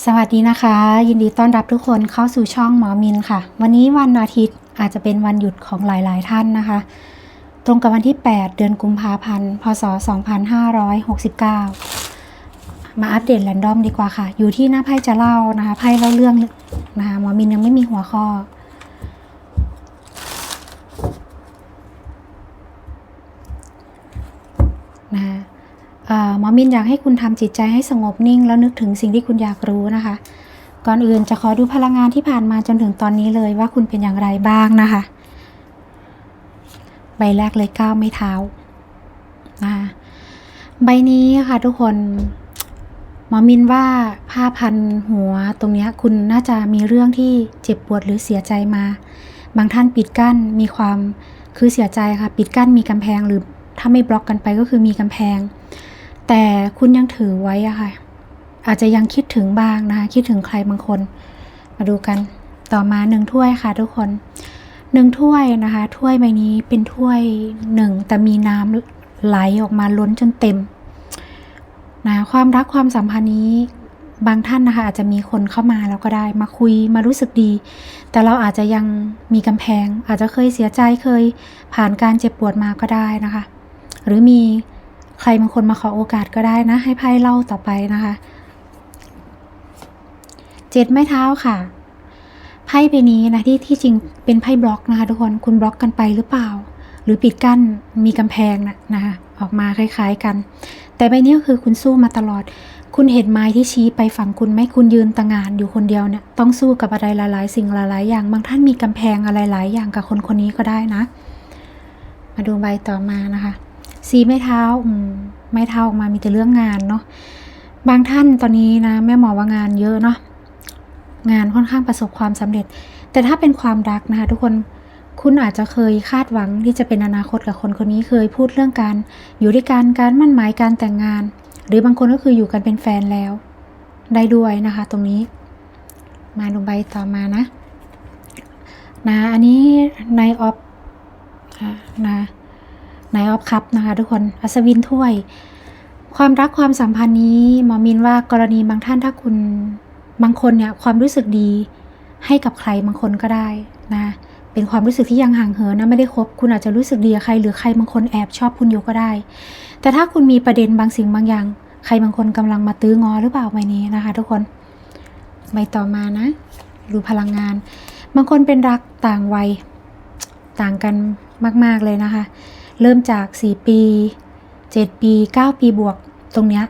สวัสดีนะคะ ยินดีต้อนรับทุกคนเข้าสู่ช่องหมอมินค่ะ วันนี้วันอาทิตย์อาจจะเป็นวันหยุดของหลายๆท่านนะคะ ตรงกับวันที่ 8 เดือนกุมภาพันธ์ พศ 2569 มาอัปเดตแรนดอมดีกว่าค่ะ อยู่ที่หน้าไพ่จะเล่านะคะไพ่เล่าเรื่องนะคะหมอมินยังไม่มีหัวข้อ นะคะ หมอมินอยากให้คุณทำจิตใจให้สงบนิ่ง แล้วนึกถึงสิ่งที่คุณอยากรู้นะคะ ก่อนอื่นจะขอดูพลังงานที่ผ่านมาจนถึงตอนนี้เลยว่าคุณเป็นอย่างไรบ้างนะคะ ใบแรกเลยก้าวไม่เท้านะคะใบนี้ค่ะทุกคนหมอมินว่าผ้าพันหัวตรงนี้คุณน่าจะมีเรื่องที่เจ็บปวดหรือเสียใจมา บางท่านปิดกั้นมีความคือเสียใจค่ะ ปิดกั้นมีกำแพงหรือถ้าไม่บล็อกกันไปก็คือมีกำแพง แต่คุณยังถือไว้อะค่ะ อาจจะยังคิดถึงบ้างนะคะคิดถึงใครบางคน มาดูกันต่อมาหนึ่งถ้วยค่ะทุกคนหนึ่งถ้วยนะคะ ถ้วยใบนี้เป็นถ้วยหนึ่งแต่มีน้ำไหลออกมาล้นจนเต็มนะความรักความสัมพันธ์นี้บางท่านนะคะ อาจจะมีคนเข้ามาแล้วก็ได้มาคุยมารู้สึกดี แต่เราอาจจะยังมีกำแพง อาจจะเคยเสียใจเคยผ่านการเจ็บปวดมาก็ได้นะคะ หรือมี ใครบางคนมาขอโอกาสก็ได้นะ ให้ไพ่เล่าต่อไปนะคะเจ็ดไม้เท้าค่ะไพ่ใบนี้นะที่ที่จริงเป็นไพ่บล็อกนะคะทุกคนคุณบล็อกกันไปหรือเปล่า หรือปิดกั้นมีกำแพงนะนะคะออกมาคล้ายๆกัน แต่ใบนี้ก็คือคุณสู้มาตลอด คุณเห็นไม้ที่ชี้ไปฝั่งคุณไหมคุณยืนตะงานอยู่คนเดียวเนี่ยต้องสู้กับอะไรหลายๆ สิ่งหลายๆ อย่างบางท่านมีกำแพงอะไรหลายอย่างกับคนคนนี้ก็ได้นะ มาดูใบต่อมานะคะ สีไม้เท้าอืมไม้เท้าออกมามีแต่เรื่องงานเนาะบางท่านตอนนี้นะแม่หมอว่างานเยอะเนาะงานค่อนข้างประสบความสำเร็จ แต่ถ้าเป็นความรักนะคะทุกคนคุณอาจจะเคยคาดหวังที่จะเป็นอนาคตกับคนคนนี้เคยพูดเรื่องการ อยู่ด้วยกันการมั่นหมายการแต่งงาน หรือบางคนก็คืออยู่กันเป็นแฟนแล้ว ได้ด้วยนะคะ ตรงนี้ มาดูใบต่อมานะนะอันนี้ในออฟอะ นะในออฟคัพนะคะทุกคน อัศวินถ้วย ความรักความสัมพันธ์นี้หมอมินว่ากรณีบางท่านถ้าคุณบางคนเนี่ยความรู้สึกดีให้กับใครบางคนก็ได้นะเป็นความรู้สึกที่ยังห่างเหินนะไม่ได้คบ คุณอาจจะรู้สึกดีกับใครหรือใครบางคนแอบชอบคุณอยู่ก็ได้ แต่ถ้าคุณมีประเด็นบางสิ่งบางอย่าง ใครบางคนกำลังมาตื้องอหรือเปล่าใบนี้นะคะ ทุกคนใบต่อมานะดูพลังงาน บางคนเป็นรักต่างวัยต่างกันมาก ๆเลยนะคะ เริ่มจาก 4 ปี 7 ปี 9 ปีบวกตรงเนี้ย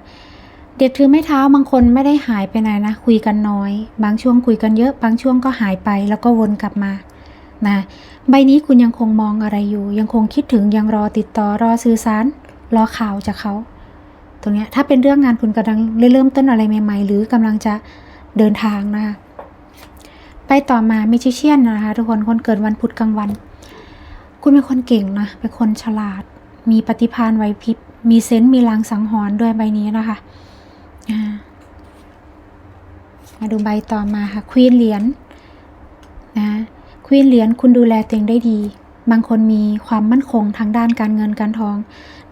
เด็กถือไม้เท้าบางคนไม่ได้หายไปไหนนะ คุยกันน้อย บางช่วงคุยกันเยอะ บางช่วงก็หายไปแล้วก็วนกลับมานะใบนี้คุณยังคงมองอะไรอยู่ ยังคงคิดถึงยังรอติดต่อรอสื่อสาร รอข่าวจากเขา ตรงเนี้ยถ้าเป็นเรื่องงานคุณกำลังเริ่มต้นอะไรใหม่ ๆ หรือกำลังจะเดินทางนะคะไปต่อมามิชิเชียนนะคะทุกคนคนเกิดวันพุธกลางวัน คุณเป็นคนเก่งนะ เป็นคนฉลาด มีปฏิภาณไวพริบ มีเซนต์ มีลางสังหรณ์ด้วยใบนี้นะคะ มาดูใบต่อมาค่ะ ควีนเหรียญนะควีนเหรียญคุณดูแลตัวเองได้ดี บางคนมีความมั่นคงทางด้านการเงินการทอง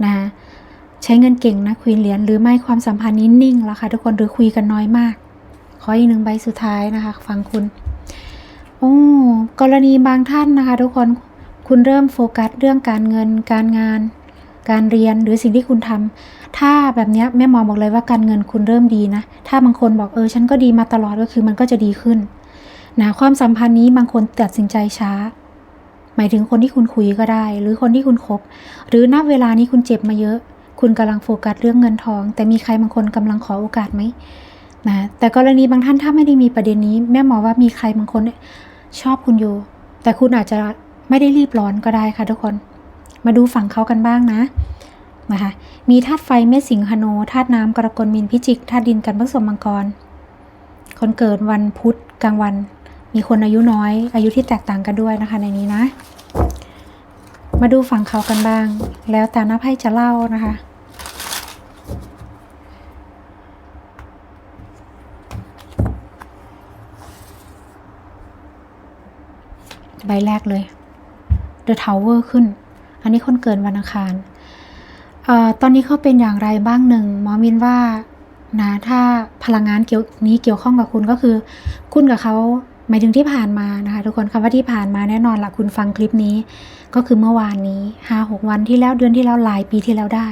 นะใช้เงินเก่งนะควีนเหรียญหรือไม่ความสัมพันธ์นี้นิ่งแล้วค่ะทุกคนหรือคุยกันน้อยมาก ขออีกหนึ่งใบสุดท้ายนะคะ ฟังคุณ โอ้กรณีบางท่านนะคะ ทุกคน คุณเริ่มโฟกัสเรื่องการเงิน การงาน การเรียนหรือสิ่งที่คุณทำถ้าแบบนี้แม่หมอบอกเลยว่าการเงินคุณเริ่มดีนะ ถ้าบางคนบอกเออฉันก็ดีมาตลอดก็คือมันก็จะดีขึ้นนะความสัมพันธ์นี้บางคนตัดสินใจช้า หมายถึงคนที่คุณคุยก็ได้ หรือคนที่คุณคบ หรือณเวลานี้คุณเจ็บมาเยอะ คุณกำลังโฟกัสเรื่องเงินทอง แต่มีใครบางคนกำลังขอโอกาสไหมนะแต่กรณีบางท่านถ้าไม่ได้มีประเด็นนี้ แม่หมอว่ามีใครบางคนชอบคุณอยู่ แต่คุณอาจจะ ไม่ได้รีบร้อนก็ได้ค่ะทุกคน มาดูฝั่งเขากันบ้างนะนะคะมีธาตุไฟเมษสิงหโนธาตุน้ำกรกฎมินพิจิกธาตุดินกันผสมมังกร คนเกิดวันพุธกลางวัน มีคนอายุน้อย อายุที่แตกต่างกันด้วยนะคะในนี้นะ มาดูฝั่งเขากันบ้าง แล้วแต่หน้าไพ่จะเล่านะคะใบแรกเลย The Tower ขึ้น อันนี้คนเกิดวันอังคารออตอนนี้เขาเป็นอย่างไรบ้างหนึ่งหมอมินว่านะถ้าพลังงานเกี่ยวนี้เกี่ยวข้องกับคุณก็คือ คุณกับเขาหมายถึงที่ผ่านมานะคะทุกคนคำว่าที่ผ่านมาแน่นอนละคุณฟังคลิปนี้ ก็คือเมื่อวานนี้ห้าหกวันที่แล้วเดือนที่แล้วหลายปีที่แล้วได้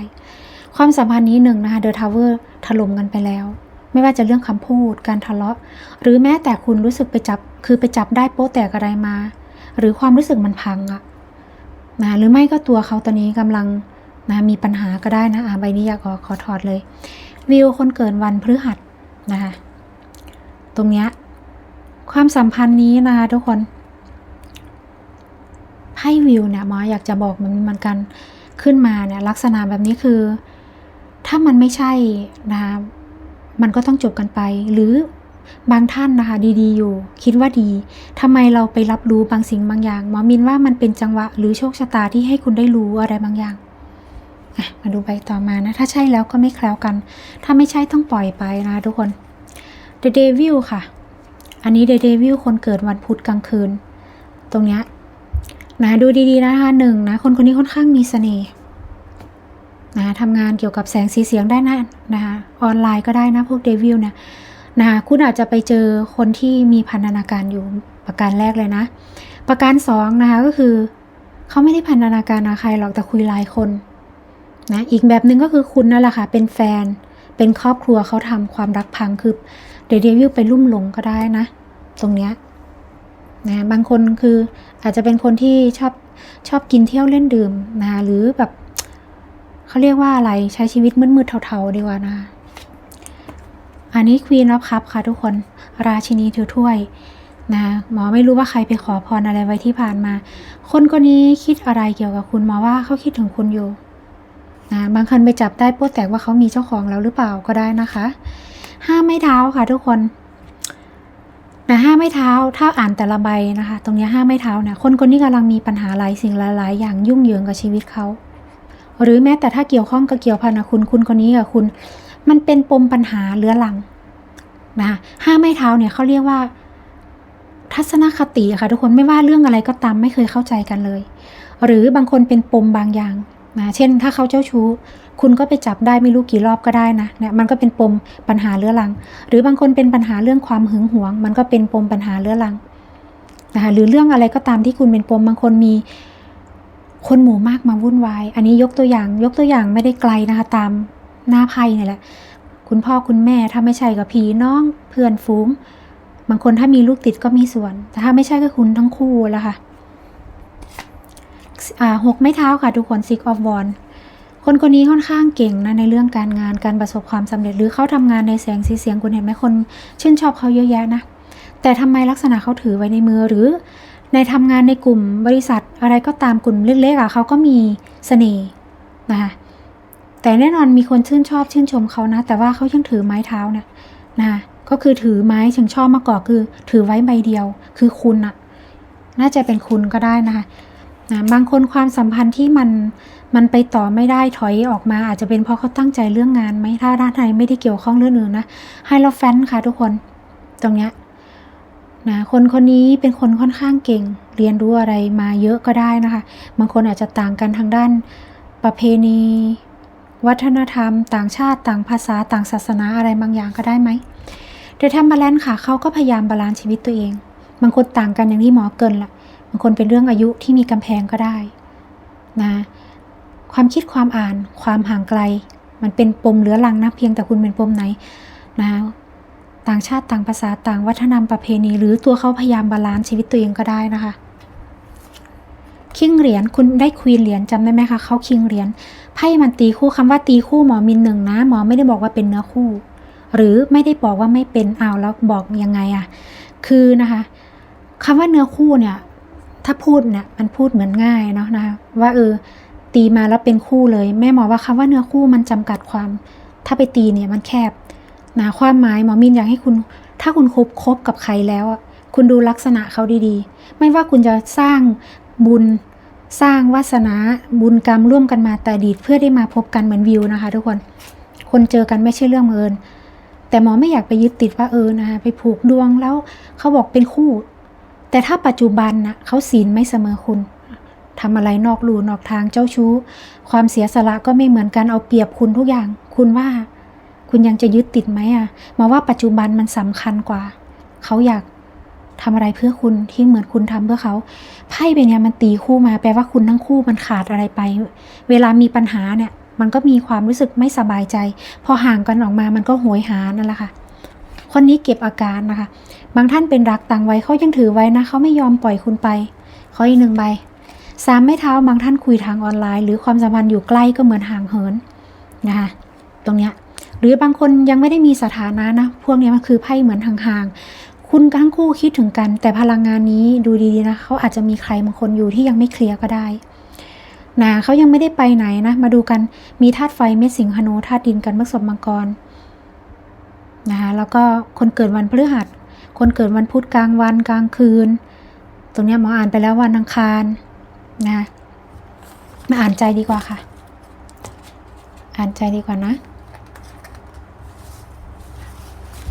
ความสัมพันธ์นี้หนึ่งนะคะเดอะทาวเวอร์ถล่มกันไปแล้ว ไม่ว่าจะเรื่องคำพูดการทะเลาะ หรือแม้แต่คุณรู้สึกไปจับคือไปจับได้โป๊ะแตกอะไรมา หรือความรู้สึกมันพังอะ นะหรือไม่ก็ตัวเขาตอนนี้กำลังนะมีปัญหาก็ได้นะอ่าใบนี้อยากขอขอถอดเลย วิวคนเกิดวันพฤหัสนะคะตรงเนี้ยความสัมพันธ์นี้นะคะทุกคนไพ่วิวเนี่ยหมออยากจะบอกมันมันกันขึ้นมาเนี่ยลักษณะแบบนี้คือ ถ้ามันไม่ใช่นะคะมันก็ต้องจบกันไป หรือ บางท่านนะคะ ดีๆอยู่ คิดว่าดีทำไมเราไปรับรู้บางสิ่งบางอย่างหมอมินว่ามันเป็นจังหวะ หรือโชคชะตาที่ให้คุณได้รู้อะไรบางอย่างมาดูใบต่อมานะ ถ้าใช่แล้วก็ไม่แคล้วกัน ถ้าไม่ใช่ต้องปล่อยไปนะทุกคน The Devil ค่ะ อันนี้ The Devil คนเกิดวันพุธกลางคืน ตรงเนี้ยนะดูดีๆนะคะหนึ่งนะ คนคนนี้ค่อนข้างมีเสน่ห์นะทำงานเกี่ยวกับแสงสีเสียงได้นะนะคะออนไลน์ก็ได้นะพวกเดวิลเนี่ย นะคะคุณอาจจะไปเจอคนที่มีพันธนาการอยู่ประการแรกเลยนะ ประการสองนะคะก็คือเขาไม่ได้พันธนาการกับใครหรอกแต่คุยหลายคนนะอีกแบบหนึ่งก็คือคุณนั่นแหละค่ะเป็นแฟนเป็นครอบครัวเขาทำความรักพังคือเดเดวิลไปลุ่มหลงก็ได้นะ ตรงเนี้ยนะบางคนคืออาจจะเป็นคนที่ชอบชอบกินเที่ยวเล่นดื่มนะหรือแบบเขาเรียกว่าอะไรใช้ชีวิตมืดๆเทาๆดีกว่านะ อันนี้ควีนรับครับค่ะทุกคน ราชินีถือถ้วยนะหมอไม่รู้ว่าใครไปขอพรอะไรไว้ที่ผ่านมา คนคนนี้คิดอะไรเกี่ยวกับคุณหมอว่าเขาคิดถึงคุณอยู่นะบางคนไปจับได้โป๊แตกว่าเขามีเจ้าของแล้วหรือเปล่าก็ได้นะคะห้ามไม่เท้าค่ะทุกคนนะห้ามไม่เท้าถ้าอ่านแต่ละใบนะคะ ตรงนี้ห้ามไม่เท้าเนี่ยคนคนนี้กำลังมีปัญหาหลายสิ่งหลายๆ อย่างยุ่งเหยิงกับชีวิตเขาหรือแม้แต่ถ้าเกี่ยวข้องกับเกี่ยวพันกับคุณคุณคนนี้กับคุณ มันเป็นปมปัญหาเรื้อรังนะคะห้าไม่เท้าเนี่ยเขาเรียกว่า ทัศนคติค่ะ ทุกคนไม่ว่าเรื่องอะไรก็ตามไม่เคยเข้าใจกันเลย หรือบางคนเป็นปมบางอย่างนะเช่น ถ้าเขาเจ้าชู้ คุณก็ไปจับได้ไม่รู้กี่รอบก็ได้นะเนี่ยมันก็เป็นปมปัญหาเรื้อรัง หรือบางคนเป็นปัญหาเรื่องความหึงหวง มันก็เป็นปมปัญหาเรื้อรังนะคะหรือเรื่องอะไรก็ตามที่คุณเป็นปมบางคนมีคนหมู่มากมาวุ่นวาย อันนี้ยกตัวอย่างยกตัวอย่างไม่ได้ไกลนะคะตาม หน้าไพ่นี่แหละ คุณพ่อคุณแม่ถ้าไม่ใช่กับพี่น้องเพื่อนฝูง บางคนถ้ามีลูกติดก็มีส่วน แต่ถ้าไม่ใช่ก็คุณทั้งคู่แล้วค่ะหกไม้เท้าค่ะทุกคน six of wands คนคนนี้ค่อนข้างเก่งนะในเรื่องการงานการประสบความสำเร็จหรือเขาทำงานในแสงสีเสียงคุณเห็นไหมคนชื่นชอบเขาเยอะแยะนะ แต่ทำไมลักษณะเขาถือไว้ในมือหรือ ในทำงานในกลุ่มบริษัทอะไรก็ตามกลุ่มเล็กๆอะเขาก็มีเสน่ห์นะคะ แต่แน่นอนมีคนชื่นชอบชื่นชมเขานะ แต่ว่าเขายังถือไม้เท้านี่ยนะก็คือถือไม้ถึงชอบมาก่อนคือ ถือไว้ใบเดียว คือคุณอะน่าจะเป็นคุณก็ได้นะคะนะบางคนความสัมพันธ์ที่มันมันไปต่อไม่ได้ถอยออกมา อาจจะเป็นเพราะเขาตั้งใจเรื่องงานไหมถ้าด้านในไม่ได้เกี่ยวข้องเรื่องอื่นนะให้เราแฟนค่ะทุกคนตรงเนี้ยนะคนคนนี้เป็นคนค่อนข้างเก่ง เรียนรู้อะไรมาเยอะก็ได้นะคะ บางคนอาจจะต่างกันทางด้านประเพณี วัฒนธรรม ต่างชาติต่างภาษาต่างศาสนาอะไรบางอย่างก็ได้ไหมแต่ทำบาลานซ์ค่ะเขาก็พยายามบาลานซ์ชีวิตตัวเอง บางคนต่างกันอย่างที่หมอเกินละบางคนเป็นเรื่องอายุที่มีกำแพงก็ได้นะความคิดความอ่านความห่างไกล มันเป็นปมเหลือรังนะเพียงแต่คุณเป็นปมไหนนะต่างชาติต่างภาษาต่างวัฒนธรรมประเพณี หรือตัวเขาพยายามบาลานซ์ชีวิตตัวเองก็ได้นะคะ คิงเหรียญคุณได้ควีนเหรียญจำได้ไหมคะเขาคิงเหรียญไพ่มันตีคู่คำว่าตีคู่หมอมินหนึ่งนะหมอไม่ได้บอกว่าเป็นเนื้อคู่ หรือไม่ได้บอกว่าไม่เป็นเอาแล้วบอกยังไงอะคือนะคะคำว่าเนื้อคู่เนี่ย ถ้าพูดเนี่ยมันพูดเหมือนง่ายเนาะนะคะว่าเออตีมาแล้วเป็นคู่เลย แม่หมอว่าคำว่าเนื้อคู่มันจำกัดความ ถ้าไปตีเนี่ยมันแคบนะความหมายหมอมินอยากให้คุณ ถ้าคุณคบคบกับใครแล้วอะคุณดูลักษณะเขาดีๆ ไม่ว่าคุณจะสร้าง บุญสร้างวาสนาบุญกรรมร่วมกันมาแต่ดีตเพื่อได้มาพบกันเหมือนวิวนะคะ ทุกคน คนเจอกันไม่ใช่เรื่องบังเอิญแต่หมอไม่อยากไปยึดติดว่าเออนะคะไปผูกดวงแล้วเขาบอกเป็นคู่ แต่ถ้าปัจจุบันนะเขาศีลไม่เสมอคุณทำอะไรนอกลู่นอกทางเจ้าชู้ ความเสียสละก็ไม่เหมือนกันเอาเปรียบคุณทุกอย่าง คุณว่า คุณยังจะยึดติดไหมอะมาว่าปัจจุบันมันสำคัญกว่า เขาอยาก ทำอะไรเพื่อคุณที่เหมือนคุณทำเพื่อเขาไพ่ใบเนี้ยมันตีคู่มาแปลว่าคุณทั้งคู่มันขาดอะไรไป เวลามีปัญหาเนี่ย มันก็มีความรู้สึกไม่สบายใจ พอห่างกันออกมามันก็โหยหานั่นแหละค่ะคนนี้เก็บอาการนะคะ บางท่านเป็นรักต่างไว้เขายังถือไว้นะเขาไม่ยอมปล่อยคุณไปขออีกหนึ่งใบสามไม้เท้าบางท่านคุยทางออนไลน์ หรือความสัมพันธ์อยู่ใกล้ก็เหมือนห่างเหินนะคะตรงเนี้ยหรือบางคนยังไม่ได้มีสถานะนะ พวกเนี้ยมันคือไพ่เหมือนห่าง คุณทั้งคู่คิดถึงกัน แต่พลังงานนี้ดูดีๆนะเขาอาจจะมีใครบางคนอยู่ที่ยังไม่เคลียร์ก็ได้นะเขายังไม่ได้ไปไหนนะ มาดูกันมีธาตุไฟเม็ดสิงหนูธาตุดินกันเมื่อสมมังกรนะคะแล้วก็คนเกิดวันพฤหัส คนเกิดวันพุธกลางวันกลางคืน ตรงนี้หมออ่านไปแล้ววันอังคารนะมาอ่านใจดีกว่าค่ะ อ่านใจดีกว่านะ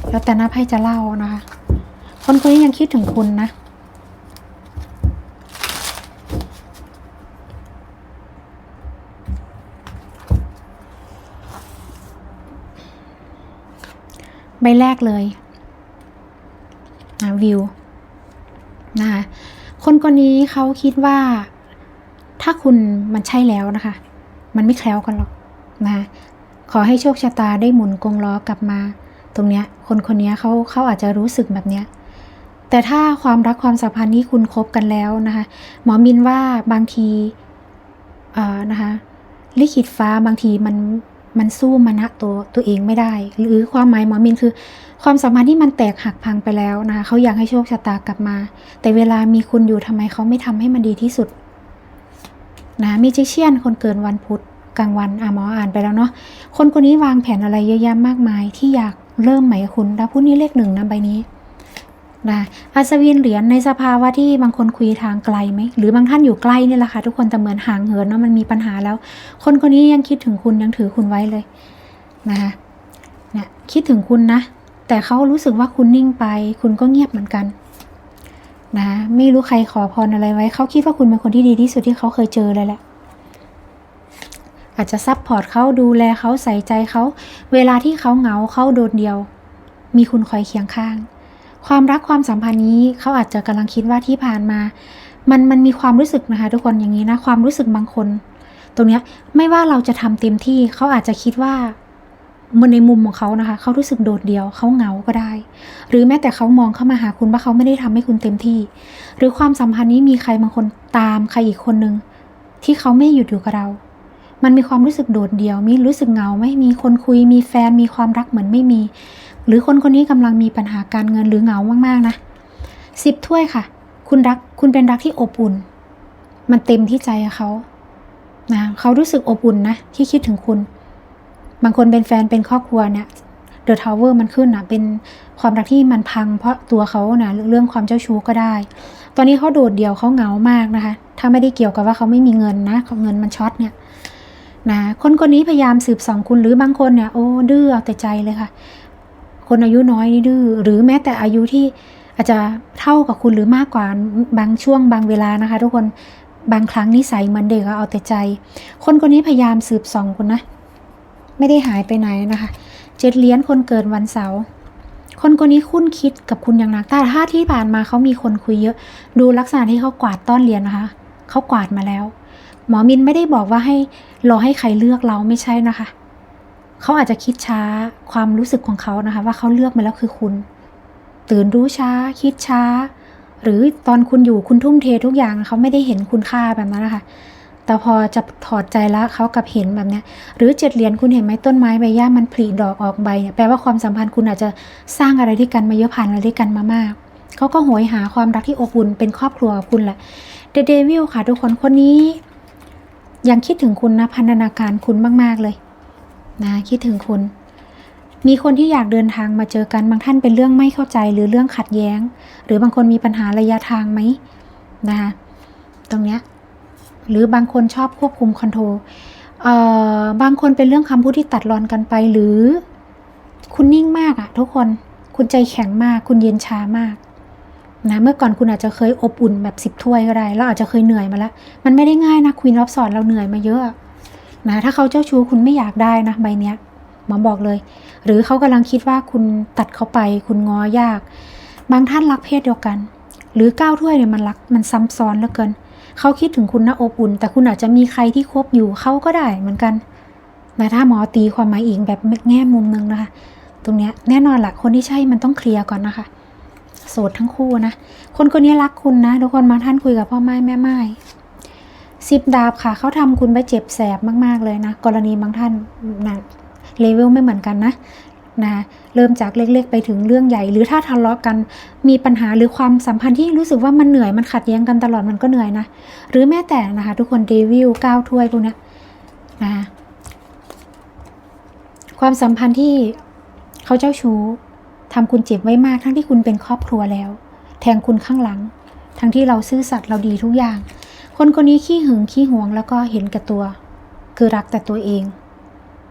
แล้วแต่น้าไพ่จะเล่านะคะ คนคนนี้ยังคิดถึงคุณนะ ใบแรกเลยนะวิวนะคะคนคนนี้เขาคิดว่า ถ้าคุณมันใช่แล้วนะคะ มันไม่แคล้วกันหรอกนะคะขอให้โชคชะตาได้หมุนกงล้อกลับมา ตรงเนี้ยคนคนนี้เขาเขาอาจจะรู้สึกแบบเนี้ยแต่ถ้าความรักความสัมพันธ์นี้คุณคบกันแล้วนะคะ หมอมินว่าบางทีเอ่อนะคะลิขิตฟ้าบางทีมันมันสู้มณะตัวตัวเองไม่ได้ หรือความหมายหมอมินคือ ความสัมพันธ์ที่มันแตกหักพังไปแล้วนะคะเขาอยากให้โชคชะตากลับมา แต่เวลามีคุณอยู่ทำไมเขาไม่ทำให้มันดีที่สุดนะมีเจเชียนคนเกิดวันพุธกลางวันอะหมออ่านไปแล้วเนาะคนคนนี้วางแผนอะไรเยอะแยะมากมายที่อยาก เริ่มใหมคุณแล้วพุธนี้เลขหนึ่งนะใบนี้นะอัศวินเหรียญในสภาวะที่บางคนคุยทางไกลไหมหรือบางท่านอยู่ใกล้นี่แหละค่ะทุกคนแต่เหมือนห่างเหินเนาะมันมีปัญหาแล้ว คนคนนี้ยังคิดถึงคุณยังถือคุณไว้เลยนะคะเนี่ยคิดถึงคุณนะ แต่เขารู้สึกว่าคุณนิ่งไป คุณก็เงียบเหมือนกันนะไม่รู้ใครขอพรอะไรไว้ เขาคิดว่าคุณเป็นคนที่ดีที่สุดที่เขาเคยเจอเลยแหละ อาจจะซับพอร์ตเขาดูแลเขาใส่ใจเขา เวลาที่เขาเหงาเขาโดดเดียว มีคุณคอยเคียงข้าง ความรักความสัมพันธ์นี้เขาอาจจะกำลังคิดว่าที่ผ่านมา มันมันมีความรู้สึกนะคะทุกคนอย่างนี้นะความรู้สึกบางคน ตรงเนี้ยไม่ว่าเราจะทำเต็มที่เขาอาจจะคิดว่ามันในมุมของเขานะคะ เขารู้สึกโดดเดี่ยวเขาเหงาก็ได้ หรือแม้แต่เขามองเข้ามาหาคุณว่าเขาไม่ได้ทำให้คุณเต็มที่ หรือความสัมพันธ์นี้มีใครบางคนตามใครอีกคนนึงที่เขาไม่หยุดอยู่กับเรา มันมีความรู้สึกโดดเดี่ยว มีรู้สึกเหงาไหม่มีคนคุย มีแฟน มีความรักเหมือนไม่มี หรือคนคนนี้กำลังมีปัญหาการเงินหรือเหงามากๆนะสิบถ้วยค่ะ คุณรัก คุณเป็นรักที่อบอุ่น มันเต็มที่ใจเขานะเขารู้สึกอบอุ่นนะ ที่คิดถึงคุณ บางคนเป็นแฟนเป็นครอบครัวเนี่ยเดอะทาวเวอร์มันขึ้นนะเป็นความรักที่มันพัง เพราะตัวเขานะเรื่องความเจ้าชู้ก็ได้ ตอนนี้เขาโดดเดี่ยวเขาเหงามากนะคะ ถ้าไม่ได้เกี่ยวกับว่าเขาไม่มีเงินนะเงินมันช็อตเนี่ย นะคนคนนี้พยายามสืบสองคุณหรือบางคนเนี่ยโอ้ดื้อเอาแต่ใจเลยค่ะ คนอายุน้อยนี่ดื้อหรือแม้แต่อายุที่อาจจะเท่ากับคุณหรือมากกว่าบางช่วงบางเวลานะคะ ทุกคนบางครั้งนิสัยเหมือนเด็กเอาแต่ใจ คนคนนี้พยายามสืบสองคุณนะ ไม่ได้หายไปไหนนะคะเจ็ดเหรียญคนเกิดวันเสาร์คนคนนี้คุ้นคิดกับคุณอย่างหนักแต่ถ้าที่ผ่านมาเขามีคนคุยเยอะ ดูลักษณะที่เขากวาดต้อนเรียญนะคะเขากวาดมาแล้ว หมอมินไม่ได้บอกว่าให้รอให้ใครเลือกเราไม่ใช่นะคะ เขาอาจจะคิดช้าความรู้สึกของเขานะคะ ว่าเขาเลือกมาแล้วคือคุณ ตื่นรู้ช้า คิดช้า หรือตอนคุณอยู่คุณทุ่มเททุกอย่างเขาไม่ได้เห็นคุณค่าแบบนั้นนะคะ แต่พอจะถอดใจแล้วเขากลับเห็นแบบนี้หรือเจ็ดเหรียญคุณเห็นไหมต้นไม้ใบหญ้ามันผลิดอกออกใบเนี่ยแปลว่าความสัมพันธ์คุณอาจจะสร้างอะไรด้วยกันมาเยอะผ่านอะไรด้วยกันมามากเขาก็โหยหาความรักที่อบอุ่นเป็นครอบครัวกับคุณแหละเดเดวิลค่ะทุกคนคนนี้ ยังคิดถึงคุณนะพันธนาการคุณมาก ๆ เลย นะคิดถึงคุณ มีคนที่อยากเดินทางมาเจอกันบางท่านเป็นเรื่องไม่เข้าใจหรือเรื่องขัดแย้ง หรือบางคนมีปัญหาระยะทางไหมนะคะตรงเนี้ยหรือบางคนชอบควบคุมคอนโทรลเอ่อบางคนเป็นเรื่องคำพูดที่ตัดรอนกันไปหรือ คุณนิ่งมากอะทุกคน คุณใจแข็งมาก คุณเย็นชามาก นะเมื่อก่อนคุณอาจจะเคยอบอุ่นแบบสิบถ้วยก็ได้แล้วอาจจะเคยเหนื่อยมาแล้ว มันไม่ได้ง่ายนะควีนรอบสอนเราเหนื่อยมาเยอะนะถ้าเขาเจ้าชู้คุณไม่อยากได้นะใบเนี้ยหมอบอกเลย หรือเขากำลังคิดว่าคุณตัดเขาไป คุณง้อยาก บางท่านรักเพศเดียวกัน หรือก้าวถ้วยเนี่ยมันรักมันซ้ำซ้อนเหลือเกิน เขาคิดถึงคุณนะอบอุ่น แต่คุณอาจจะมีใครที่คบอยู่เขาก็ได้เหมือนกันนะถ้าหมอตีความหมายอีกแบบแง่มุมนึงนะคะ ตรงเนี้ยแน่นอนละคนที่ใช่มันต้องเคลียร์ก่อนนะคะ โสดทั้งคู่นะ คนคนนี้รักคุณนะ ทุกคนบางท่านคุยกับพ่อไม้แม่ไม้สิบดาบค่ะ เขาทำคุณไปเจ็บแสบมากๆเลยนะ กรณีบางท่านนะเลเวลไม่เหมือนกันนะนะเริ่มจากเล็กๆ ไปถึงเรื่องใหญ่ หรือถ้าทะเลาะกันมีปัญหาหรือความสัมพันธ์ที่รู้สึกว่ามันเหนื่อยมันขัดแย้งกันตลอดมันก็เหนื่อยนะ หรือแม้แต่นะคะ ทุกคนเดวิลก้าวถ้วยพวกนี้นะความสัมพันธ์ที่เขาเจ้าชู้ ทำคุณเจ็บไว้มากทั้งที่คุณเป็นครอบครัวแล้ว แทงคุณข้างหลัง ทั้งที่เราซื่อสัตย์เราดีทุกอย่าง คนคนนี้ขี้หึงขี้หวงแล้วก็เห็นแก่ตัว คือรักแต่ตัวเอง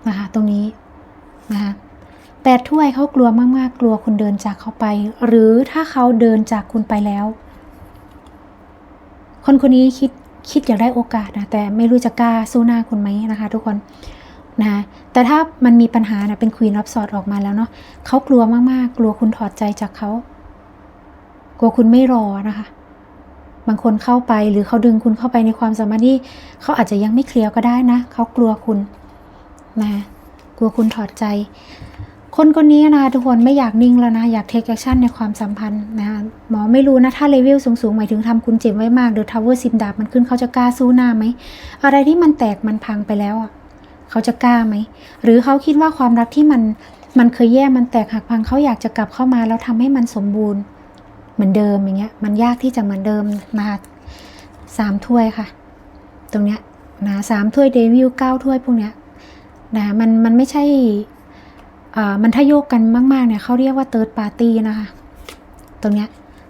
นะคะตรงนี้นะคะแปดถ้วยเขากลัวมากๆ กลัวคุณเดินจากเขาไป หรือถ้าเขาเดินจากคุณไปแล้ว คนคนนี้คิดคิดอยากได้โอกาสนะแต่ไม่รู้จะกล้าสู้หน้าคุณไหมนะคะ ทุกคน นะแต่ถ้ามันมีปัญหานะเป็นควีนรับสอดออกมาแล้วเนาะเขากลัวมากๆ กลัวคุณถอดใจจากเขา กลัวคุณไม่รอนะคะ บางคนเข้าไปหรือเขาดึงคุณเข้าไปในความสัมพันธ์ที่เขาอาจจะยังไม่เคลียร์ก็ได้นะเขากลัวคุณนะกลัวคุณถอดใจ คนคนนี้นะทุกคนไม่อยากนิ่งแล้วนะ อยากเทคแอคชั่นในความสัมพันธ์นะหมอไม่รู้นะ ถ้าเลเวลสูงๆ หมายถึงทำคุณเจ็บไว้มากหรือทาวเวอร์ซิมดาบมันขึ้นเขาจะกล้าสู้หน้าไหม อะไรที่มันแตกมันพังไปแล้วอะ เขาจะกล้าไหม หรือเขาคิดว่าความรักที่มันมันเคยแย่มันแตกหักพังเขาอยากจะกลับเข้ามาแล้วทำให้มันสมบูรณ์ เหมือนเดิมอย่างเงี้ย มันยากที่จะเหมือนเดิมนะคะสามถ้วยค่ะ ตรงเนี้ยนะสามถ้วยเดวิลเก้าถ้วยพวกเนี้ยนะมันมันไม่ใช่อ่ามันถ้าโยกกันมากๆเนี่ยเขาเรียกว่าเติร์ดปาร์ตี้นะคะ ตรงเนี้ย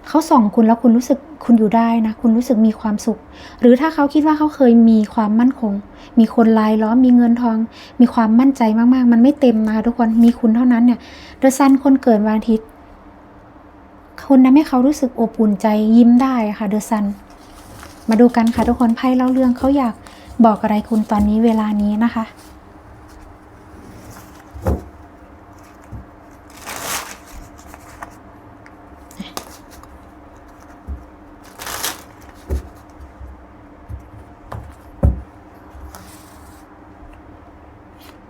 เขาส่องคุณแล้วคุณรู้สึกคุณอยู่ได้นะ คุณรู้สึกมีความสุข หรือถ้าเขาคิดว่าเขาเคยมีความมั่นคง มีคนรายล้อมมีเงินทอง มีความมั่นใจมากๆ มันไม่เต็มนะทุกคนมีคุณเท่านั้นเนี่ยเดอะซันคนเกิดวันอาทิตย์คุณทำให้เขารู้สึกอบอุ่นใจยิ้มได้ค่ะเดอะซันมาดูกันค่ะทุกคนไพ่เล่าเรื่องเขาอยากบอกอะไรคุณตอนนี้เวลานี้นะคะ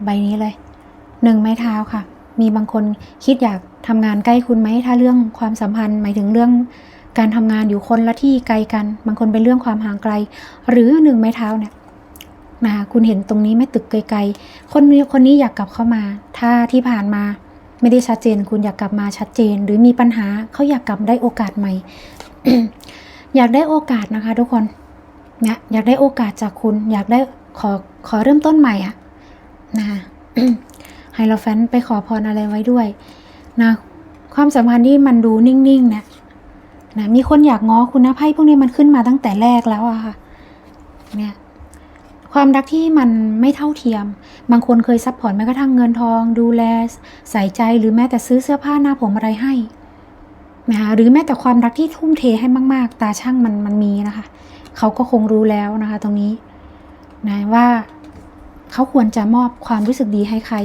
ใบนี้เลยหนึ่งไม้เท้าค่ะ มีบางคนคิดอยากทำงานใกล้คุณไหมถ้าเรื่องความสัมพันธ์หมายถึงเรื่องการทำงานอยู่คนละที่ไกลกัน บางคนเป็นเรื่องความห่างไกล หรือหนึ่งไม้เท้าเนี่ยนะคะคุณเห็นตรงนี้ไม่ตึกไกลๆ คนนี้คนนี้อยากกลับเข้ามา ถ้าที่ผ่านมาไม่ได้ชัดเจน คุณอยากกลับมาชัดเจน หรือมีปัญหาเขาอยากกลับได้โอกาสใหม่ อยากได้โอกาสนะคะ ทุกคนเนี่ยอยากได้โอกาสจากคุณ อยากได้ขอขอเริ่มต้นใหม่อะ นะคะไฮโลแฟนไปขอพรอะไรไว้ด้วยนะความสัมพันธ์ที่มันดูนิ่งๆเนี่ยนะมีคนอยากง้อคุณนะไพ่พวกนี้มันขึ้นมาตั้งแต่แรกแล้วอะค่ะเนี่ยความรักที่มันไม่เท่าเทียม บางคนเคยซัพพอร์ตแม้กระทั่งเงินทอง ดูแลใส่ใจหรือแม้แต่ซื้อเสื้อผ้าหน้าผมอะไรให้นะคะหรือแม้แต่ความรักที่ทุ่มเทให้มาก ๆ ตาช่างมันมันมีนะคะ เขาก็คงรู้แล้วนะคะ ตรงนี้นะว่า เขาควรจะมอบความรู้สึกดีให้ใคร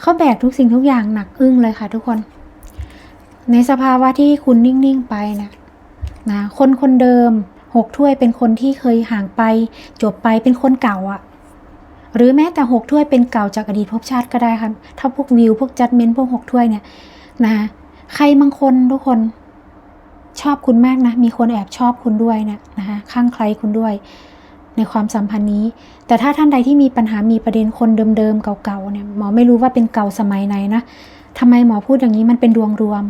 เขาแบกทุกสิ่งทุกอย่างหนักอึ้งเลยค่ะทุกคน ในสภาวะที่คุณนิ่ง ๆ ไปนะนะคนคนเดิมหกถ้วยเป็นคนที่เคยห่างไป จบไปเป็นคนเก่าอะหรือแม้แต่หกถ้วยเป็นเก่าจากอดีตภพชาติก็ได้ค่ะถ้าพวกวิวพวกจัดเมนพวกหกถ้วยเนี่ยนะใครบางคนทุกคนชอบคุณมากนะ มีคนแอบชอบคุณด้วยนะนะคะข้างใครคุณด้วย ในความสัมพันธ์นี้ แต่ถ้าท่านใดที่มีปัญหามีประเด็นคนเดิมๆเก่าๆเนี่ยหมอไม่รู้ว่าเป็นเก่าสมัยไหนนะทำไมหมอพูดอย่างนี้มันเป็นดวงรวม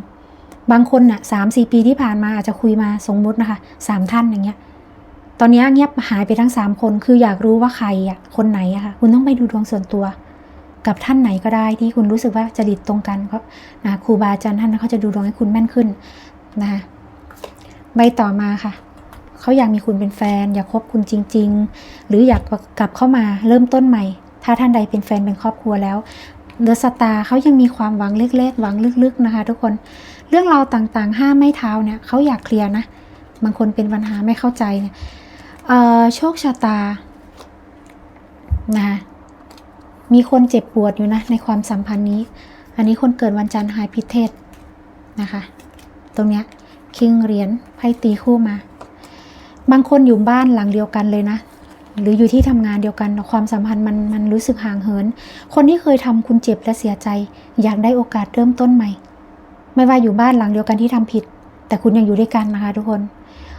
บางคนน่ะสามสี่ปีที่ผ่านมาอาจจะคุยมาสมมุตินะคะสามท่านอย่างเงี้ยตอนนี้เงียบหายไปทั้งสามคนคืออยากรู้ว่าใครอะคนไหนอะค่ะคุณต้องไปดูดวงส่วนตัว กับท่านไหนก็ได้ที่คุณรู้สึกว่าจริตตรงกันเขานะครูบาอาจารย์ท่านเขาจะดูดวงให้คุณแม่นขึ้นนะคะใบต่อมาค่ะ เขาอยากมีคุณเป็นแฟน อยากคบคุณจริง ๆ หรืออยากกลับเข้ามาเริ่มต้นใหม่ ถ้าท่านใดเป็นแฟนเป็นครอบครัวแล้วเดอะสตาร์เขายังมีความหวังเล็กๆหวังลึกๆนะคะ ทุกคนเรื่องราวต่างๆ ห้ามไม่เท้าเนี่ยเขาอยากเคลียร์นะ บางคนเป็นปัญหาไม่เข้าใจเนี่ยโชคชะตานะคะมีคนเจ็บปวดอยู่นะ ในความสัมพันธ์นี้ อันนี้คนเกิดวันจันทร์หายพิเทศนะคะ ตรงเนี้ยคิงเหรียญไพ่ตีคู่มา บางคนอยู่บ้านหลังเดียวกันเลยนะ หรืออยู่ที่ทำงานเดียวกันความสัมพันธ์มันมันรู้สึกห่างเหิน คนที่เคยทำคุณเจ็บและเสียใจ อยากได้โอกาสเริ่มต้นใหม่ ไม่ว่าอยู่บ้านหลังเดียวกันที่ทำผิด แต่คุณยังอยู่ด้วยกันนะคะทุกคน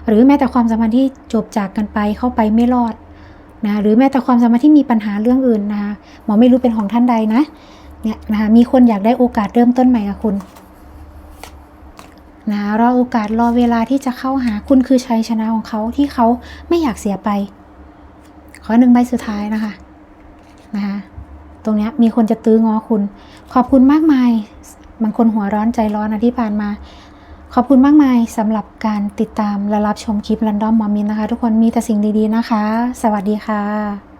หรือแม้แต่ความสัมพันธ์ที่จบจากกันไปเข้าไปไม่รอดนะหรือแม้แต่ความสัมพันธ์ที่มีปัญหาเรื่องอื่นนะคะหมอไม่รู้เป็นของท่านใดนะเนี่ยนะคะมีคนอยากได้โอกาสเริ่มต้นใหม่กับคุณ นะรอโอกาสรอเวลาที่จะเข้าหาคุณคือชัยชนะของเขาที่เขาไม่อยากเสียไป ขอหนึ่งใบสุดท้ายนะคะนะคะตรงนี้มีคนจะตื้องอคุณ ขอบคุณมากมายบางคนหัวร้อนใจร้อนนะที่ผ่านมา ขอบคุณมากมายสำหรับการติดตามและรับชมคลิปรันดอมมอมินนะคะ ทุกคนมีแต่สิ่งดีๆนะคะ สวัสดีค่ะ